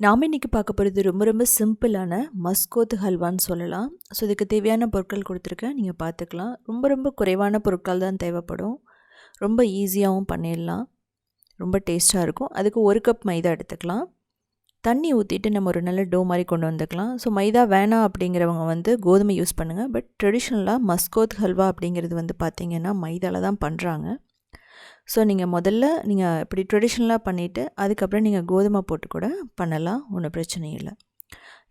நாம் இன்றைக்கி பார்க்க போகிறது ரொம்ப ரொம்ப சிம்பிளான மஸ்கோத் ஹல்வான்னு சொல்லலாம். ஸோ இதுக்கு தேவையான பொருட்கள் கொடுத்துருக்கேன். நீங்கள் பார்த்துக்கலாம். ரொம்ப ரொம்ப குறைவான பொருட்கள் தான் தேவைப்படும். ரொம்ப ஈஸியாகவும் பண்ணிடலாம். ரொம்ப டேஸ்ட்டாக இருக்கும். அதுக்கு ஒரு கப் மைதா எடுத்துக்கலாம். தண்ணி ஊற்றிட்டு நம்ம ஒரு நல்ல டோ மாதிரி கொண்டு வந்துக்கலாம். ஸோ மைதா வேணாம் அப்படிங்கிறவங்க வந்து கோதுமை யூஸ் பண்ணுங்கள் பட் ட்ரெடிஷ்னலாக மஸ்கோத் ஹல்வா அப்படிங்கிறது வந்து பார்த்திங்கன்னா மைதாவில் தான் பண்ணுறாங்க ஸோ நீங்கள் முதல்ல நீங்கள் இப்படி ட்ரெடிஷ்னலாக பண்ணிவிட்டு அதுக்கப்புறம் நீங்கள் கோதுமை போட்டு கூட பண்ணலாம் ஒன்றும் பிரச்சனை இல்லை.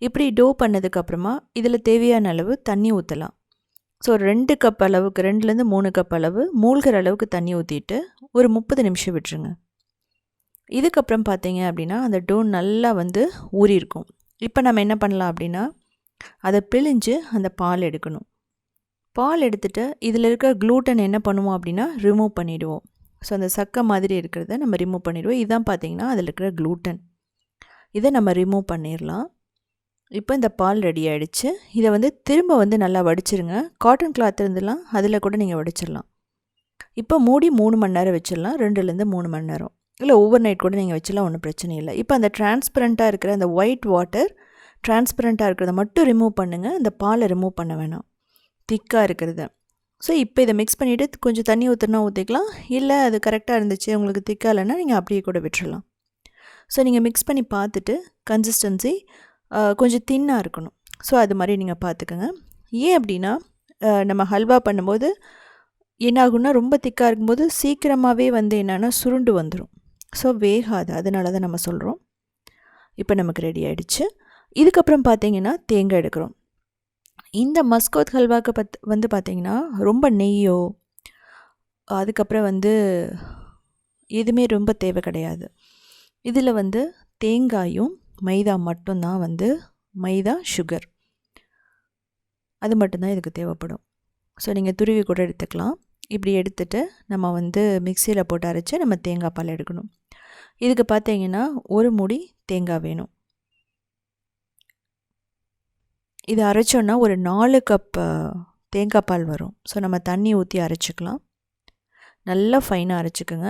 இப்படி டோ பண்ணதுக்கப்புறமா இதில் தேவையான அளவு தண்ணி ஊற்றலாம் ஸோ ரெண்டு கப் அளவுக்கு ரெண்டுலேருந்து மூணு கப் அளவு மூழ்கிற அளவுக்கு தண்ணி ஊற்றிட்டு ஒரு முப்பது நிமிஷம் விட்டுருங்க. இதுக்கப்புறம் பார்த்தீங்க அப்படின்னா அந்த டோ நல்லா வந்து ஊறியிருக்கும் இப்போ நம்ம என்ன பண்ணலாம் அப்படின்னா அதை பிழிஞ்சு அந்த பால் எடுக்கணும். பால் எடுத்துகிட்டு இதில் இருக்க க்ளூட்டன் என்ன பண்ணுவோம் அப்படின்னா ரிமூவ் பண்ணிவிடுவோம் ஸோ அந்த சக்கை மாதிரி இருக்கிறத நம்ம ரிமூவ் பண்ணிடுவோம். இதுதான் பார்த்திங்கன்னா அதில் இருக்கிற க்ளூட்டன் இதை நம்ம ரிமூவ் பண்ணிடலாம். இப்போ இந்த பால் ரெடி ஆகிடுச்சு இதை வந்து திரும்ப வந்து நல்லா வடிச்சிருங்க. காட்டன் கிளாத் இருந்துலாம் அதில் கூட நீங்கள் வடிச்சிடலாம். இப்போ மூடி மூணு மணி நேரம் வச்சிடலாம். ரெண்டுலேருந்து மூணு மணி நேரம். இல்லை ஓவர் நைட் கூட நீங்கள் வச்சிடலாம் ஒன்றும் பிரச்சனை இல்லை. இப்போ அந்த டிரான்ஸ்பரண்ட்டாக இருக்கிற அந்த ஒயிட் வாட்டர் டிரான்ஸ்பரண்ட்டாக இருக்கிறத மட்டும் ரிமூவ் பண்ணுங்கள் அந்த பாலை ரிமூவ் பண்ண வேணாம். திக்காக இருக்கிறத. ஸோ இப்போ இதை மிக்ஸ் பண்ணிவிட்டு கொஞ்சம் தண்ணி ஊற்றுனா ஊற்றிக்கலாம் இல்லை அது கரெக்டாக இருந்துச்சு உங்களுக்கு திக்காக இல்லைன்னா நீங்கள் அப்படியே கூட விட்டுறலாம். ஸோ நீங்கள் மிக்ஸ் பண்ணி பார்த்துட்டு கன்சிஸ்டன்சி கொஞ்சம் தின்னாக இருக்கணும். ஸோ அது மாதிரி நீங்கள் பார்த்துக்கோங்க. ஏன் அப்படின்னா நம்ம ஹல்வா பண்ணும்போது என்ன ஆகுன்னா ரொம்ப திக்காக இருக்கும்போது சீக்கிரமாகவே வந்து என்னென்னா சுருண்டு வந்துடும் ஸோ வேகாது. அதனால தான் நம்ம சொல்கிறோம் இப்போ நமக்கு ரெடி ஆகிடுச்சு இதுக்கப்புறம் பார்த்தீங்கன்னா தேங்காய் எடுக்கிறோம். இந்த மஸ்கோத் ஹல்வாக்கு பத் வந்து பார்த்திங்கன்னா ரொம்ப நெய்யோ அதுக்கப்புறம் வந்து எதுவுமே ரொம்ப தேவை கிடையாது. இதில் வந்து தேங்காயும் மைதா மட்டும்தான் வந்து மைதா சுகர் அது மட்டும்தான் இதுக்கு தேவைப்படும். ஸோ நீங்கள் துருவி கூட எடுத்துக்கலாம். இப்படி எடுத்துகிட்டு நம்ம வந்து மிக்சியில் போட்டு அரைச்சி நம்ம தேங்காய் பால் எடுக்கணும். இதுக்கு பார்த்தீங்கன்னா ஒரு முடி தேங்காய் வேணும். இது அரைச்சோன்னா ஒரு நாலு கப் தேங்காய் பால் வரும். ஸோ நம்ம தண்ணி ஊற்றி அரைச்சிக்கலாம். நல்லா ஃபைனாக அரைச்சிக்கோங்க.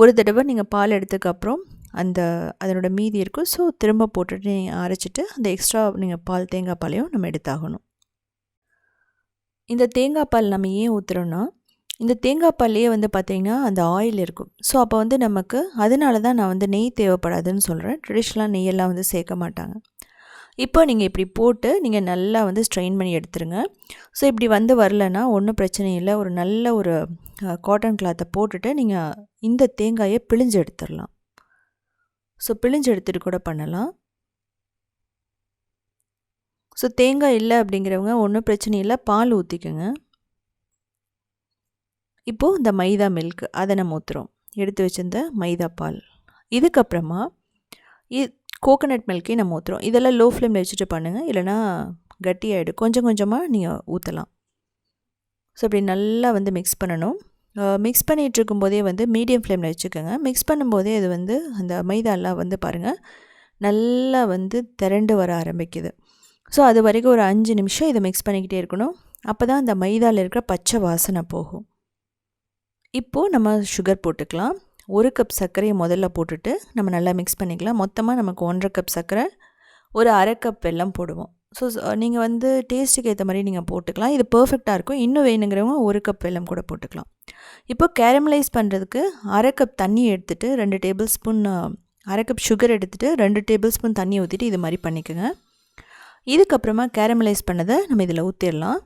ஒரு தடவை நீங்கள் பால் எடுத்ததுக்கப்புறம் அந்த அதனோட மீதி இருக்கும். ஸோ திரும்ப போட்டுட்டு நீங்கள் அரைச்சிட்டு அந்த எக்ஸ்ட்ரா நீங்கள் பால் தேங்காய் பாலையும் நம்ம எடுத்தாகணும். இந்த தேங்காய் பால் நம்ம ஏன் ஊற்றுறோன்னா இந்த தேங்காய் பால்லையே வந்து பார்த்திங்கன்னா அந்த ஆயில் இருக்கும். ஸோ அப்போ வந்து நமக்கு அதனால தான் நான் வந்து நெய் தேவைப்படாதுன்னு சொல்கிறேன் ட்ரெடிஷ்னலாக நெய்யெல்லாம் வந்து சேர்க்க மாட்டாங்க. இப்போ நீங்கள் இப்படி போட்டு நீங்கள் நல்லா வந்து ஸ்ட்ரெயின் பண்ணி எடுத்துருங்க. ஸோ இப்படி வந்து வரலன்னா ஒன்றும் பிரச்சனை இல்லை. ஒரு நல்ல ஒரு காட்டன் கிளாத்தை போட்டுட்டு நீங்கள் இந்த தேங்காயை பிழிஞ்சு எடுத்துடலாம் ஸோ பிழிஞ்சு எடுத்துகிட்டு கூட பண்ணலாம். ஸோ தேங்காய் இல்லை அப்படிங்கிறவங்க ஒன்றும் பிரச்சனை இல்லை. பால் ஊற்றிக்கோங்க இப்போது இந்த மைதா மில்க் அதை நம்ம ஊற்றுறோம் எடுத்து வச்சிருந்த மைதா பால். இதுக்கப்புறமா கோகோனட் மில்க்கையும் நம்ம ஊற்றுறோம் இதெல்லாம் லோ ஃப்ளேமில் வச்சுட்டு பண்ணுங்கள் இல்லைனா கட்டியாகிடும் கொஞ்சம் கொஞ்சமாக நீங்கள் ஊற்றலாம் ஸோ அப்படி நல்லா வந்து மிக்ஸ் பண்ணணும். மிக்ஸ் பண்ணிகிட்டு இருக்கும்போதே வந்து மீடியம் ஃப்ளேமில் வச்சுக்கோங்க. மிக்ஸ் பண்ணும்போதே அது வந்து அந்த மைதாலாம் வந்து பாருங்கள் நல்லா வந்து திரண்டு வர ஆரம்பிக்குது. ஸோ அது வரைக்கும் ஒரு அஞ்சு நிமிஷம் இதை மிக்ஸ் பண்ணிக்கிட்டே இருக்கணும். அப்போ தான் அந்த மைதாவில் இருக்கிற பச்சை வாசனை போகும். இப்போது நம்ம சுகர் போட்டுக்கலாம். ஒரு கப் சர்க்கரையை முதல்ல போட்டுட்டு நம்ம நல்லா மிக்ஸ் பண்ணிக்கலாம். மொத்தமாக நமக்கு ஒன்றரை கப் சர்க்கரை ஒரு அரை கப் வெல்லம் போடுவோம். ஸோ நீங்கள் வந்து டேஸ்ட்டுக்கு ஏற்ற மாதிரி நீங்கள் போட்டுக்கலாம். இது பர்ஃபெக்டாக இருக்கும். இன்னும் வேணுங்கிறவங்க ஒரு கப் வெல்லம் கூட போட்டுக்கலாம். இப்போ கேரமலைஸ் பண்ணுறதுக்கு அரை கப் தண்ணி எடுத்துகிட்டு ரெண்டு டேபிள் ஸ்பூன் அரை கப் சுகர் எடுத்துகிட்டு ரெண்டு டேபிள் ஸ்பூன் தண்ணி ஊற்றிட்டு இது மாதிரி பண்ணிக்கோங்க. இதுக்கப்புறமா கேரமலைஸ் பண்ணதை நம்ம இதில் ஊற்றிடலாம்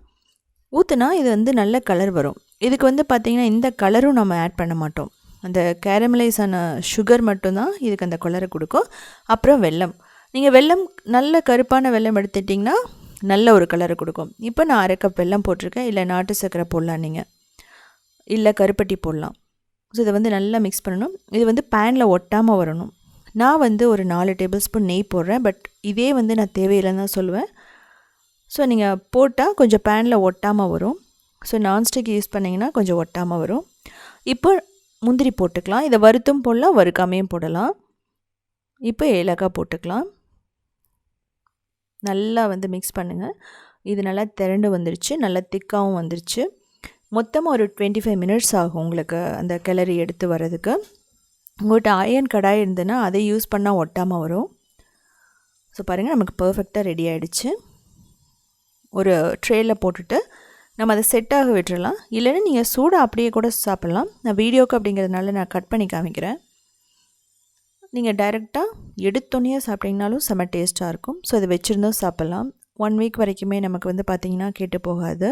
ஊற்றுனா இது வந்து நல்ல கலர் வரும். இதுக்கு வந்து பார்த்திங்கன்னா இந்த கலரும் நம்ம ஆட் பண்ண மாட்டோம். அந்த கேரமலைஸ் ஆன சுகர் மட்டும்தான் இதுக்கு அந்த கலரை கொடுக்கும். அப்புறம் வெல்லம். நீங்கள் வெல்லம் நல்ல கருப்பான வெல்லம் எடுத்துட்டிங்கன்னா நல்ல ஒரு கலரை கொடுக்கும். இப்போ நான் அரை கப் வெல்லம் போட்டிருக்கேன். இல்லை நாட்டு சர்க்கரை போடலாம் நீங்கள் இல்லை கருப்பட்டி போடலாம். ஸோ இதை வந்து நல்லா மிக்ஸ் பண்ணணும். இது வந்து பேனில் ஒட்டாமல் வரணும். நான் வந்து ஒரு நாலு டேபிள் ஸ்பூன் நெய் போடுறேன். பட் இதே வந்து நான் தேவையில்லைன்னு தான் சொல்லுவேன். ஸோ நீங்கள் போட்டால் கொஞ்சம் பேனில் ஒட்டாமல் வரும். ஸோ நான்ஸ்டிக் யூஸ் பண்ணிங்கன்னா கொஞ்சம் ஒட்டாமல் வரும். இப்போ முந்திரி போட்டுக்கலாம். இதை வறுத்தும் போடலாம் வறுக்காமையும் போடலாம். இப்போ ஏலக்காய் போட்டுக்கலாம். நல்லா வந்து மிக்ஸ் பண்ணுங்கள் இது நல்லா திரண்டு வந்துருச்சு. நல்லா திக்காகவும் வந்துருச்சு. மொத்தமாக ஒரு டுவெண்ட்டி ஃபைவ் மினிட்ஸ் ஆகும் உங்களுக்கு அந்த கிளறி எடுத்து வர்றதுக்கு. உங்கள்கிட்ட அயன் கடாய் இருந்ததுன்னா அதை யூஸ் பண்ணால் ஒட்டாமல் வரும். ஸோ பாருங்கள் நமக்கு பர்ஃபெக்டாக ரெடி ஆகிடுச்சு ஒரு ட்ரேயில் போட்டுட்டு நம்ம அதை செட்டாக விட்டுறலாம். இல்லைன்னா நீங்கள் சூடாக அப்படியே கூட சாப்பிட்லாம். நான் வீடியோக்கு அப்படிங்கிறதுனால நான் கட் பண்ணி காமிக்கிறேன். நீங்கள் டைரெக்டாக எடுத்தோன்னே சாப்பிட்டிங்கனாலும் செம்ம டேஸ்ட்டாக இருக்கும். ஸோ அதை வச்சுருந்தும் சாப்பிட்லாம். ஒன் வீக் வரைக்குமே நமக்கு வந்து பார்த்திங்கன்னா கேட்டு போகாது.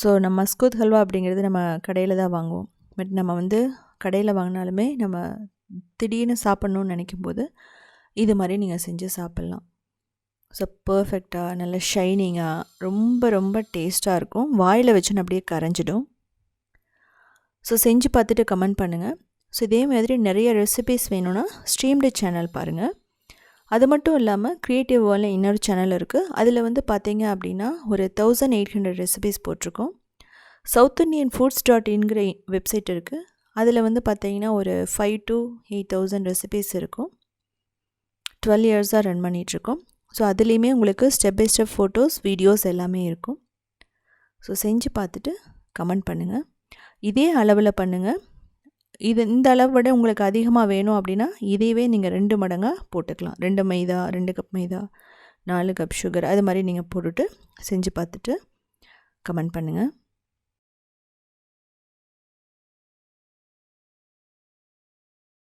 ஸோ நம்ம மஸ்கூத் ஹல்வா அப்படிங்கிறது நம்ம கடையில் தான் வாங்குவோம். பட் நம்ம வந்து கடையில் வாங்கினாலுமே நம்ம திடீர்னு சாப்பிட்ணுன்னு நினைக்கும் போது இது மாதிரி நீங்கள் செஞ்சு சாப்பிட்லாம். ஸோ பர்ஃபெக்டாக uh, நல்ல ஷைனிங்காக ரொம்ப ரொம்ப டேஸ்ட்டாக இருக்கும். வாயில் வச்சுன்னு அப்படியே கரைஞ்சிடும். ஸோ செஞ்சு பார்த்துட்டு கமெண்ட் பண்ணுங்கள் ஸோ இதே மாதிரி நிறைய ரெசிபீஸ் வேணும்னா ஸ்ட்ரீம்டு சேனல் பாருங்கள் அது மட்டும் இல்லாமல் க்ரியேட்டிவ் வேர்ல்டில் இன்னொரு சேனல் இருக்குது அதில் வந்து பார்த்தீங்க அப்படின்னா ஒரு தௌசண்ட் எயிட் ஹண்ட்ரட் ரெசிபீஸ் போட்டிருக்கோம். சவுத் இண்டியன் ஃபுட்ஸ் டாட் இன்கிற வெப்சைட் இருக்குது அதில் வந்து பார்த்தீங்கன்னா ஒரு five to eight thousand recipes இருக்கும். டுவெல் இயர்ஸாக ரன் பண்ணிகிட்ருக்கோம் ஸோ அதுலேயுமே உங்களுக்கு step by step photos videos எல்லாமே இருக்கும். ஸோ செஞ்சு பார்த்துட்டு கமெண்ட் பண்ணுங்கள் இதே அளவில் பண்ணுங்கள் இது இந்த அளவு விட உங்களுக்கு அதிகமாக வேணும் அப்படின்னா இதையவே நீங்கள் ரெண்டு மடங்காக போட்டுக்கலாம். ரெண்டு மைதா ரெண்டு கப் மைதா நாலு கப் சுகர் அது மாதிரி நீங்கள் போட்டுட்டு செஞ்சு பார்த்துட்டு கமெண்ட் பண்ணுங்கள்